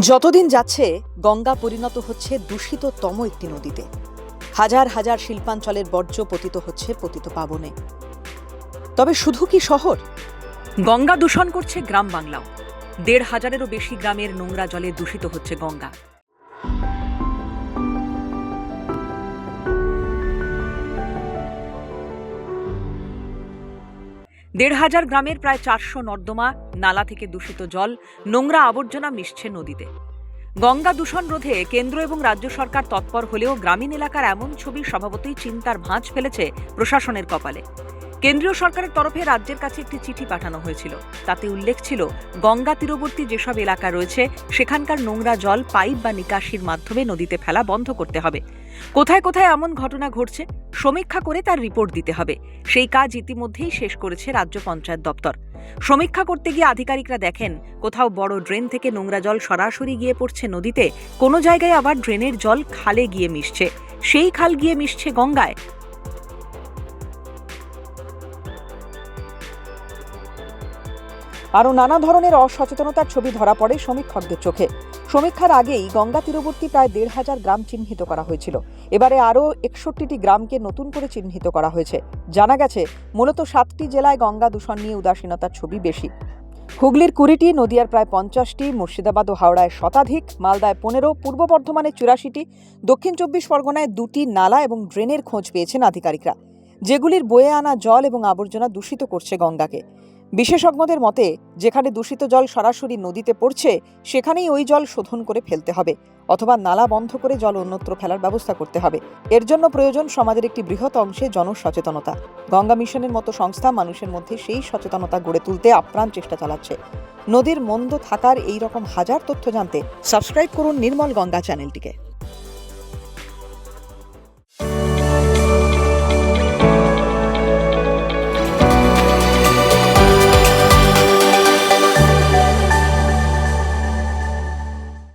যতদিন যাচ্ছে, গঙ্গা পরিণত হচ্ছে দূষিততম একটি নদীতে। হাজার হাজার শিল্পাঞ্চলের বর্জ্য পতিত হচ্ছে পতিত পাবনে। তবে শুধু কি শহর? গঙ্গা দূষণ করছে গ্রাম বাংলাও। দেড় হাজারেরও বেশি গ্রামের নোংরা জলে দূষিত হচ্ছে গঙ্গা। দেড় হাজার গ্রামের প্রায় চারশো নর্দমা, নালা থেকে দূষিত জল, নোংরা আবর্জনা মিশছে নদীতে। গঙ্গা দূষণ রোধে কেন্দ্র এবং রাজ্য সরকার তৎপর হলেও গ্রামীণ এলাকার এমন ছবি স্বভাবতই চিন্তার ভাঁজ ফেলেছে প্রশাসনের কপালে। কেন্দ্রীয় সরকারের তরফে রাজ্যের কাছে একটি চিঠি পাঠানো হয়েছিল। তাতে উল্লেখ ছিল, গঙ্গা তীরবর্তী যেসব এলাকা রয়েছে, সেখানকার নোংরা জল, পাইপ বা নিকাশির মাধ্যমে নদীতে ফেলা বন্ধ করতে হবে। কোথায় কোথায় এমন ঘটনা ঘটছে, সমীক্ষা করে তার রিপোর্ট দিতে হবে। সেই কাজ ইতিমধ্যেই শেষ করেছে রাজ্য পঞ্চায়েত দপ্তর। সমীক্ষা করতে গিয়ে আধিকারিকরা দেখেন, কোথাও বড় ড্রেন থেকে নোংরা জল সরাসরি গিয়ে পড়ছে নদীতে, কোনো জায়গায় আবার ড্রেনের জল খালে গিয়ে মিশছে। সেই খাল গিয়ে মিশছে গঙ্গায়। আরও নানা ধরনের অসচেতনতার ছবি ধরা পড়ে সমীক্ষকদের চোখে। সমীক্ষার আগেই গঙ্গা তীরবর্তী প্রায় দেড় হাজার গ্রাম চিহ্নিত করা হয়েছিল। এবারে আরও একষট্টিটি গ্রামকে নতুন করে চিহ্নিত করা হয়েছে। জানা গেছে, মূলত সাতটি জেলায় গঙ্গা দূষণ নিয়ে উদাসীনতার ছবি বেশি। হুগলির কুড়িটি, নদিয়ার প্রায় পঞ্চাশটি, মুর্শিদাবাদ ও হাওড়ায় শতাধিক, মালদায় পনেরো, পূর্ব বর্ধমানে চুরাশিটি, দক্ষিণ চব্বিশ পরগনায় দুটি নালা এবং ড্রেনের খোঁজ পেয়েছেন আধিকারিকরা। যেগুলির বয়ে আনা জল এবং আবর্জনা দূষিত করছে গঙ্গাকে। বিশেষজ্ঞদের মতে, যেখানে দূষিত জল সরাসরি নদীতে পড়ছে, সেখানেই ওই জল শোধন করে ফেলতে হবে, অথবা নালা বন্ধ করে জল অন্যত্র ফেলার ব্যবস্থা করতে হবে। এর জন্য প্রয়োজন সমাজের একটি বৃহৎ অংশে জনসচেতনতা। গঙ্গা মিশনের মতো সংস্থা মানুষের মধ্যে সেই সচেতনতা গড়ে তুলতে আপ্রাণ চেষ্টা চালাচ্ছে। নদীর মন্দ থাকার এই রকম হাজার তথ্য জানতে সাবস্ক্রাইব করুন নির্মল গঙ্গা চ্যানেলটিকে।